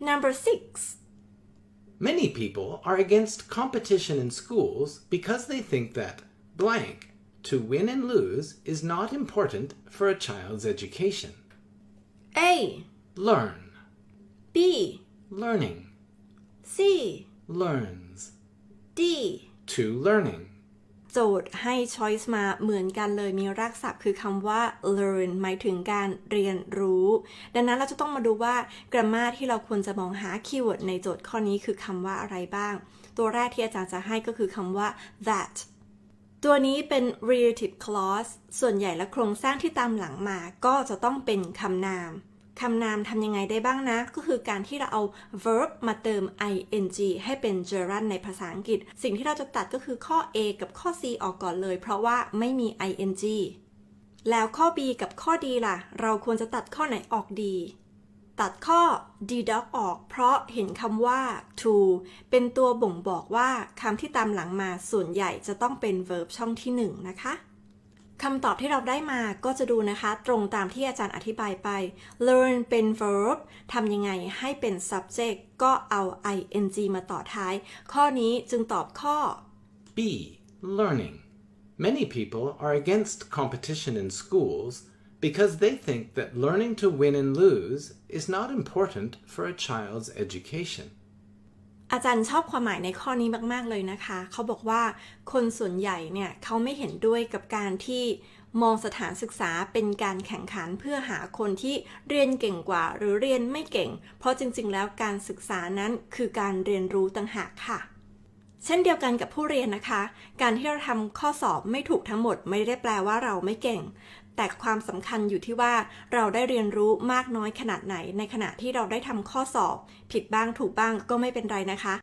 Number six. Many people are against competition in schools because they think that blank, to win and lose, is not important for a child's education. A. Learn, B. learning, C. learns, D. to learning. โจทย์ให้ choice มาเหมือนกันเลยมีรากศัพท์คือคำว่า learn หมายถึงการเรียนรู้ ดังนั้นเราจะต้องมาดูว่า grammar ที่เราควรจะมองหา keyword ในโจทย์ข้อนี้คือคำว่าอะไรบ้าง ตัวแรกที่อาจารย์จะให้ก็คือคำว่า that ตัวนี้เป็น relative clause ส่วนใหญ่และโครงสร้างที่ตามหลังมาก็จะต้องเป็นคำนาม คำนามทำยังไงได้บ้างนะ ก็คือการที่เราเอา verb มาเติม ing ให้เป็น gerund ในภาษาอังกฤษ สิ่งที่เราจะตัดก็คือข้อ a กับข้อ c ออกก่อนเลย เพราะว่าไม่มี ing แล้วข้อ b กับข้อ d ล่ะ เราควรจะตัดข้อไหนออกดี ตัดข้อ deduct ออก เพราะเห็นคำว่า to เป็นตัวบ่งบอกว่าคำที่ตามหลังมาส่วนใหญ่จะต้องเป็น verb ช่องที่ 1 นะคะ คำตอบที่เราได้มาก็จะดูนะคะ ตรงตามที่อาจารย์อธิบายไป learn เป็น verb ทำยังไงให้เป็น subject ก็เอา ing มาต่อท้าย ข้อนี้จึงตอบข้อ B. Learning. Many people are against competition in schools because they think that learning to win and lose is not important for a child's education. อาจารย์ชอบความหมายในข้อนี้มาก ๆ เลยนะคะ เขาบอกว่าคนส่วนใหญ่เนี่ยเขาไม่เห็นด้วยกับการที่มองสถานศึกษาเป็นการแข่งขันเพื่อหาคนที่เรียนเก่งกว่า หรือเรียนไม่เก่ง เพราะจริง ๆ แล้วการศึกษานั้นคือการเรียนรู้ต่างหากค่ะ เช่นเดียวกันกับผู้เรียนนะคะ การที่เราทำข้อสอบไม่ถูกทั้งหมด ไม่ได้แปลว่าเราไม่เก่ง แต่ความสำคัญอยู่ที่ว่าเราได้เรียนรู้มากน้อยขนาดไหน ในขณะที่เราได้ทำข้อสอบ ผิดบ้างถูกบ้างก็ไม่เป็นไรนะคะ